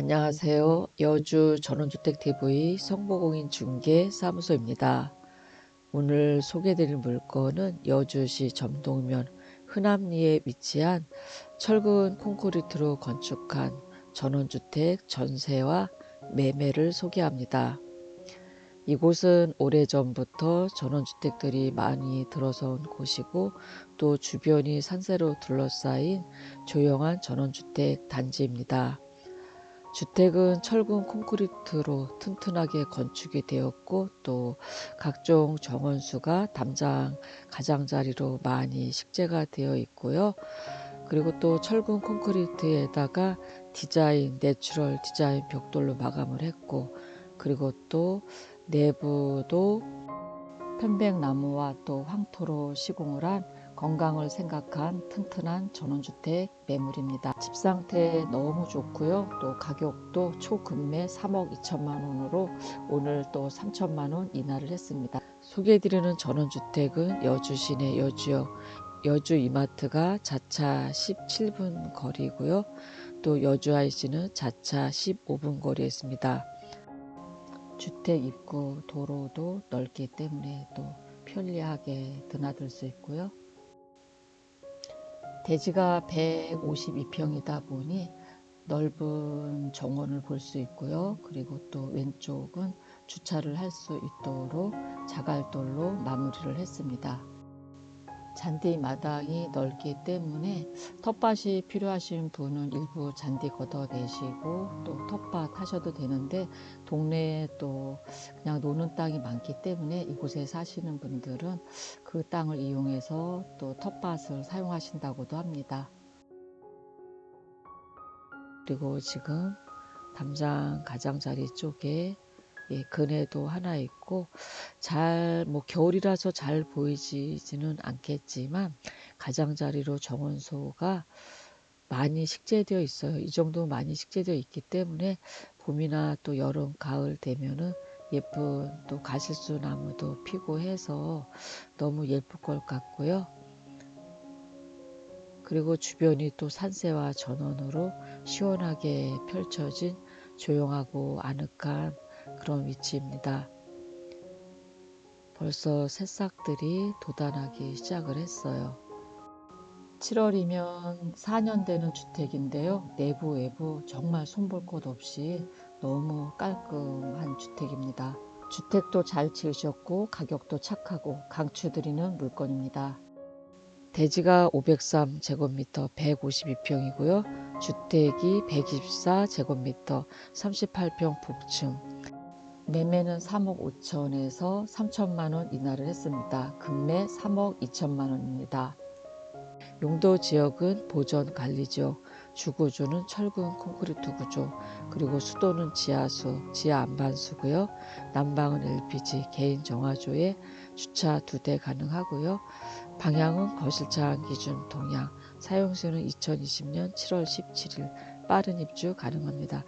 안녕하세요. 여주 전원주택TV 성보공인 중개 사무소입니다. 오늘 소개드릴 물건은 여주시 점동면 흔암리에 위치한 철근 콘크리트로 건축한 전원주택 전세와 매매를 소개합니다. 이곳은 오래전부터 전원주택들이 많이 들어선 곳이고 또 주변이 산세로 둘러싸인 조용한 전원주택 단지입니다. 주택은 철근 콘크리트로 튼튼하게 건축이 되었고 또 각종 정원수가 담장 가장자리로 많이 식재가 되어 있고요. 그리고 또 철근 콘크리트에다가 디자인 내추럴 디자인 벽돌로 마감을 했고 그리고 또 내부도 편백나무와 또 황토로 시공을 한 건강을 생각한 튼튼한 전원주택 매물입니다. 집 상태 너무 좋고요. 또 가격도 초급매 3억 2천만 원으로 오늘 또 3천만 원 인하를 했습니다. 소개해드리는 전원주택은 여주 시내 여주역 여주 이마트가 자차 17분 거리고요. 또 여주 IC는 자차 15분 거리에 있습니다. 주택 입구 도로도 넓기 때문에 또 편리하게 드나들 수 있고요. 대지가 152평이다 보니 넓은 정원을 볼 수 있고요. 그리고 또 왼쪽은 주차를 할 수 있도록 자갈돌로 마무리를 했습니다. 잔디 마당이 넓기 때문에 텃밭이 필요하신 분은 일부 잔디 걷어내시고 또 텃밭 하셔도 되는데 동네에 또 그냥 노는 땅이 많기 때문에 이곳에 사시는 분들은 그 땅을 이용해서 또 텃밭을 사용하신다고도 합니다. 그리고 지금 담장 가장자리 쪽에 예, 그네도 하나 있고 잘 뭐 겨울이라서 잘 보이지는 않겠지만 가장자리로 정원소가 많이 식재되어 있어요. 이 정도 많이 식재되어 있기 때문에 봄이나 또 여름, 가을 되면은 예쁜 또 가실수 나무도 피고 해서 너무 예쁠 것 같고요. 그리고 주변이 또 산세와 전원으로 시원하게 펼쳐진 조용하고 아늑한 그런 위치입니다. 벌써 새싹들이 돋아나기 시작을 했어요. 7월이면 4년 되는 주택인데요. 내부, 외부 정말 손볼 것 없이 너무 깔끔한 주택입니다. 주택도 잘 지으셨고 가격도 착하고 강추드리는 물건입니다. 대지가 503 제곱미터 152평이고요. 주택이 124 제곱미터 38평 북층 매매는 3억 5천에서 3천만 원 인하를 했습니다. 금매 3억 2천만 원입니다. 용도 지역은 보전 관리 지역, 주구조는 철근 콘크리트 구조, 그리고 수도는 지하수, 지하 안반수고요. 난방은 LPG, 개인 정화조에 주차 두 대 가능하고요. 방향은 거실창 기준 동향, 사용수는 2020년 7월 17일 빠른 입주 가능합니다.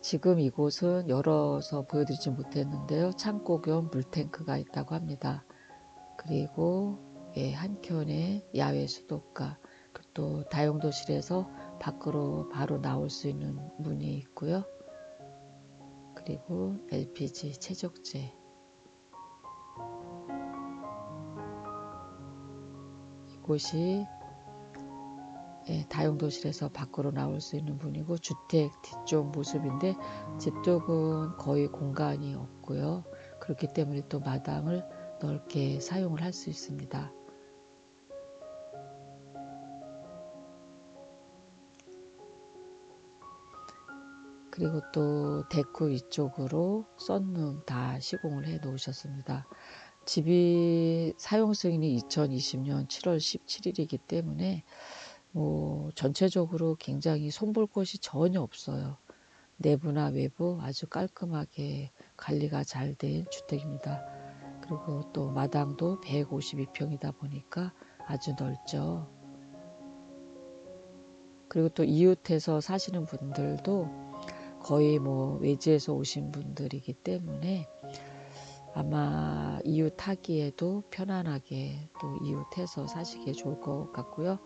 지금 이곳은 열어서 보여드리지 못했는데요. 창고 겸 물탱크가 있다고 합니다. 그리고 예, 한켠에 야외 수도가 또 다용도실에서 밖으로 바로 나올 수 있는 문이 있고요. 그리고 LPG 채적제 이곳이 예, 다용도실에서 밖으로 나올 수 있는 문이고 주택 뒤쪽 모습인데 뒤쪽은 거의 공간이 없고요. 그렇기 때문에 또 마당을 넓게 사용을 할 수 있습니다. 그리고 또 데크 위쪽으로 썬룸 다 시공을 해 놓으셨습니다. 집이 사용 승인이 2020년 7월 17일이기 때문에 뭐 전체적으로 굉장히 손볼 곳이 전혀 없어요. 내부나 외부 아주 깔끔하게 관리가 잘 된 주택입니다. 그리고 또 마당도 152평이다 보니까 아주 넓죠. 그리고 또 이웃에서 사시는 분들도 거의 뭐 외지에서 오신 분들이기 때문에 아마 이웃 하기에도 편안하게 또 이웃해서 사시기에 좋을 것 같고요.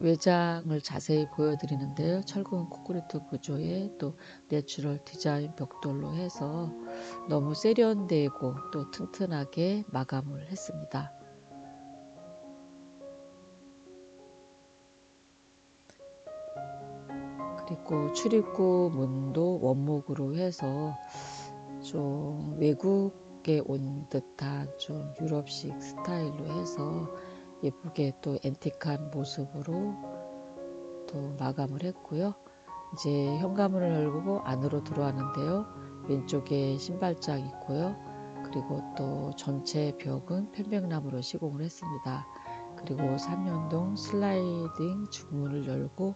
외장을 자세히 보여드리는데요. 철근 콘크리트 구조에 또 내추럴 디자인 벽돌로 해서 너무 세련되고 또 튼튼하게 마감을 했습니다. 그리고 출입구 문도 원목으로 해서 좀 외국에 온 듯한 좀 유럽식 스타일로 해서 예쁘게 또 앤틱한 모습으로 또 마감을 했고요. 이제 현관문을 열고 안으로 들어왔는데요. 왼쪽에 신발장 있고요. 그리고 또 전체 벽은 편백나무로 시공을 했습니다. 그리고 삼연동 슬라이딩 중문을 열고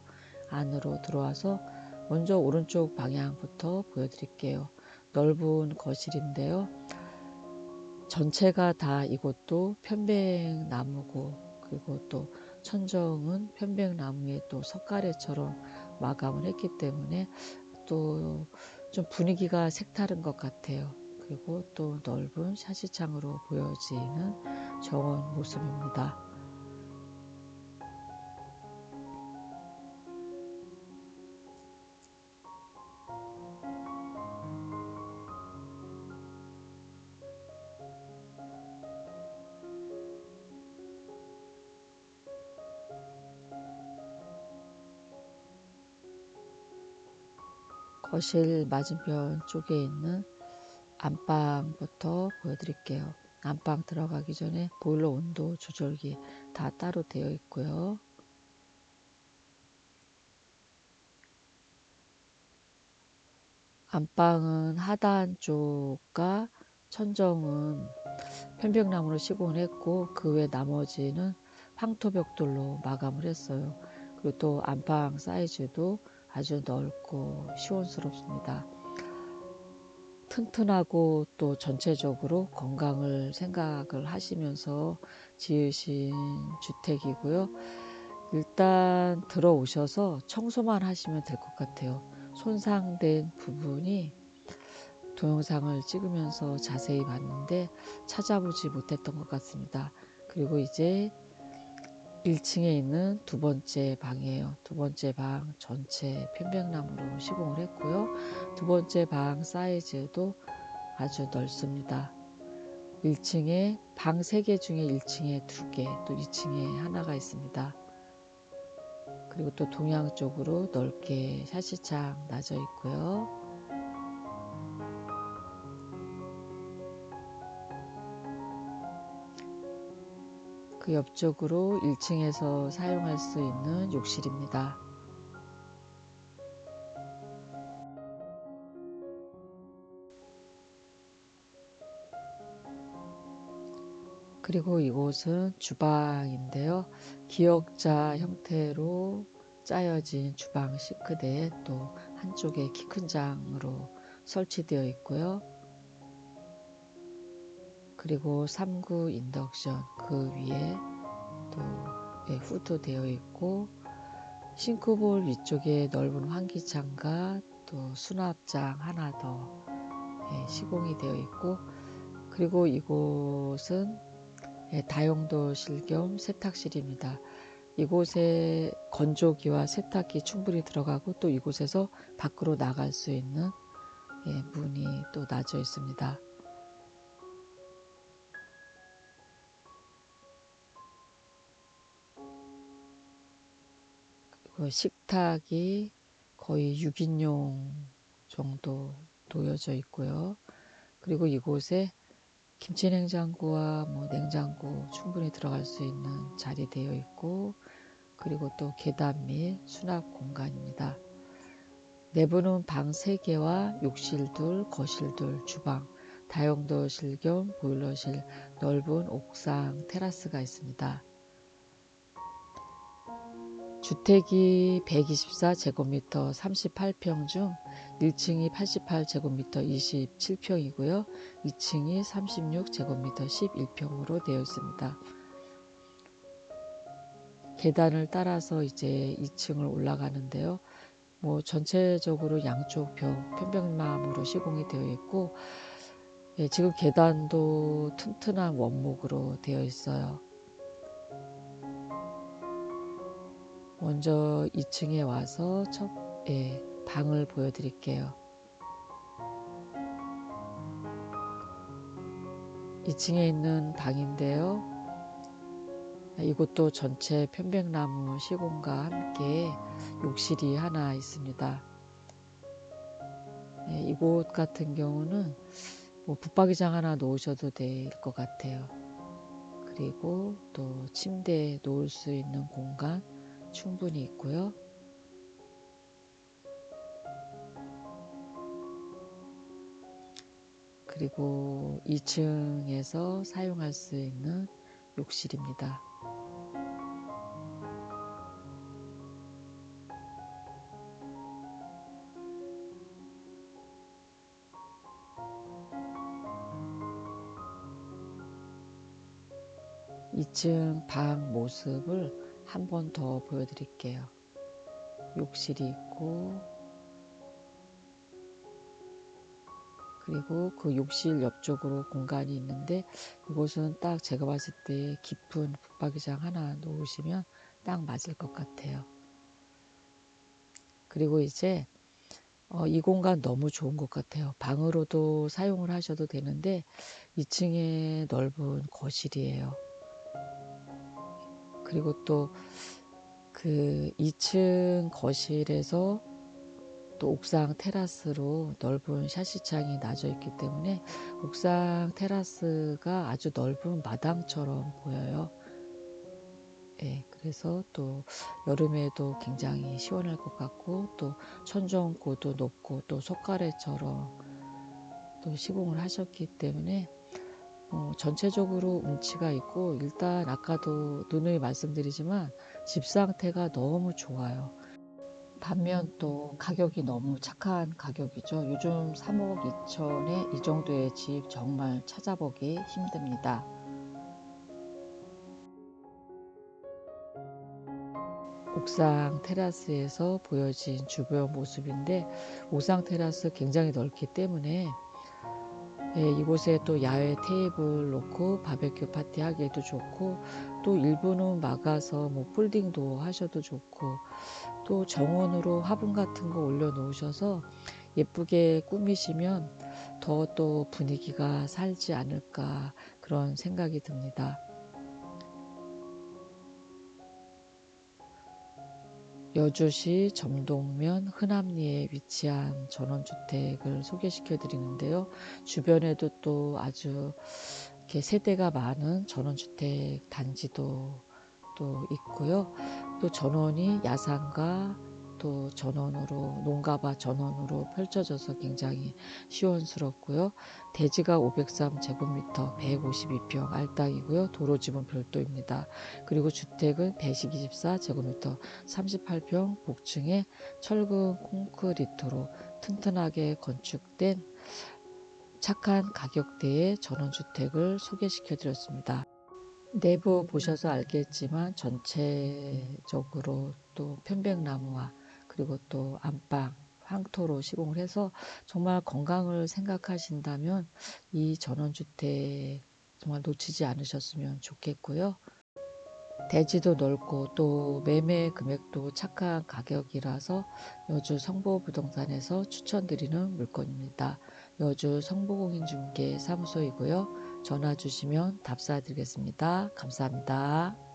안으로 들어와서 먼저 오른쪽 방향부터 보여드릴게요. 넓은 거실인데요. 전체가 다 이것도 편백나무고 그리고 또 천정은 편백나무에 또 석가래처럼 마감을 했기 때문에 또 좀 분위기가 색다른 것 같아요. 그리고 또 넓은 샤시창으로 보여지는 정원 모습입니다. 거실 맞은편 쪽에 있는 안방부터 보여드릴게요. 안방 들어가기 전에 보일러 온도 조절기 다 따로 되어 있고요. 안방은 하단 쪽과 천정은 편백나무로 시공을 했고 그 외 나머지는 황토 벽돌로 마감을 했어요. 그리고 또 안방 사이즈도 아주 넓고 시원스럽습니다. 튼튼하고 또 전체적으로 건강을 생각을 하시면서 지으신 주택이고요. 일단 들어오셔서 청소만 하시면 될 것 같아요. 손상된 부분이 동영상을 찍으면서 자세히 봤는데 찾아보지 못했던 것 같습니다. 그리고 이제 1층에 있는 두 번째 방이에요. 두 번째 방 전체 편백나무로 시공을 했고요. 두 번째 방 사이즈도 아주 넓습니다. 1층에 방 3개 중에 1층에 2개, 또 2층에 하나가 있습니다. 그리고 또 동양 쪽으로 넓게 샤시창 나져 있고요. 그 옆쪽으로 1층에서 사용할 수 있는 욕실입니다. 그리고 이곳은 주방인데요. 기역자 형태로 짜여진 주방 싱크대에 또 한쪽에 키 큰 장으로 설치되어 있고요. 그리고 3구 인덕션 그 위에 또 예, 후드 되어 있고 싱크볼 위쪽에 넓은 환기창과 또 수납장 하나 더 예, 시공이 되어 있고 그리고 이곳은 예, 다용도실 겸 세탁실입니다. 이곳에 건조기와 세탁기 충분히 들어가고 또 이곳에서 밖으로 나갈 수 있는 문이 또 나져 있습니다. 그 식탁이 거의 6인용 정도 놓여져 있고요. 그리고 이곳에 김치 냉장고와 뭐 냉장고 충분히 들어갈 수 있는 자리 되어 있고 그리고 또 계단 및 수납 공간입니다. 내부는 방 3개와 욕실 둘, 거실 둘, 주방, 다용도실 겸 보일러실, 넓은 옥상 테라스가 있습니다. 주택이 124제곱미터 38평 중 1층이 88제곱미터 27평이고요. 2층이 36제곱미터 11평으로 되어 있습니다. 계단을 따라서 이제 2층을 올라가는데요. 뭐 전체적으로 양쪽 벽 편백나무로 시공이 되어 있고 예, 지금 계단도 튼튼한 원목으로 되어 있어요. 먼저 2층에 와서 첫 예, 방을 보여드릴게요. 2층에 있는 방인데요. 이곳도 전체 편백나무 시공과 함께 욕실이 하나 있습니다. 예, 이곳 같은 경우는 뭐 붙박이장 하나 놓으셔도 될 것 같아요. 그리고 또 침대에 놓을 수 있는 공간 충분히 있고요. 그리고 2층에서 사용할 수 있는 욕실입니다. (2층) 방 모습을 한 번 더 보여드릴게요. 욕실이 있고 그리고 그 욕실 옆쪽으로 공간이 있는데 이곳은 딱 제가 봤을 때 깊은 붙박이장 하나 놓으시면 딱 맞을 것 같아요. 그리고 이제 어, 이 공간 너무 좋은 것 같아요. 방으로도 사용을 하셔도 되는데 2층에 넓은 거실이에요. 그리고 또 그 2층 거실에서 또 옥상 테라스로 넓은 샤시창이 나져 있기 때문에 옥상 테라스가 아주 넓은 마당처럼 보여요. 예, 그래서 또 여름에도 굉장히 시원할 것 같고 또 천정고도 높고 또 속가래처럼 또 시공을 하셨기 때문에 어, 전체적으로 운치가 있고 일단 아까도 누누이 말씀드리지만 집 상태가 너무 좋아요. 반면 또 가격이 너무 착한 가격이죠. 요즘 3억 2천에 이 정도의 집 정말 찾아보기 힘듭니다. 옥상 테라스에서 보여진 주변 모습인데 옥상 테라스 굉장히 넓기 때문에 예, 이곳에 또 야외 테이블 놓고 바베큐 파티 하기에도 좋고 또 일부는 막아서 뭐 폴딩도 하셔도 좋고 또 정원으로 화분 같은 거 올려 놓으셔서 예쁘게 꾸미시면 더 또 분위기가 살지 않을까 그런 생각이 듭니다. 여주시 점동면 흔암리에 위치한 전원주택을 소개시켜 드리는데요. 주변에도 또 아주 이렇게 세대가 많은 전원주택 단지도 또 있고요. 또 전원이 야산과 또 전원으로 농가바 전원으로 펼쳐져서 굉장히 시원스럽고요. 대지가 503제곱미터 152평 알땅이고요. 도로집은 별도입니다. 그리고 주택은 124제곱미터 38평 복층에 철근 콘크리트로 튼튼하게 건축된 착한 가격대의 전원주택을 소개시켜 드렸습니다. 내부 보셔서 알겠지만 전체적으로 또 편백나무와 그리고 또 안방, 황토로 시공을 해서 정말 건강을 생각하신다면 이 전원주택 정말 놓치지 않으셨으면 좋겠고요. 대지도 넓고 또 매매 금액도 착한 가격이라서 여주 성보부동산에서 추천드리는 물건입니다. 여주 성보공인중개 사무소이고요. 전화 주시면 답사드리겠습니다. 감사합니다.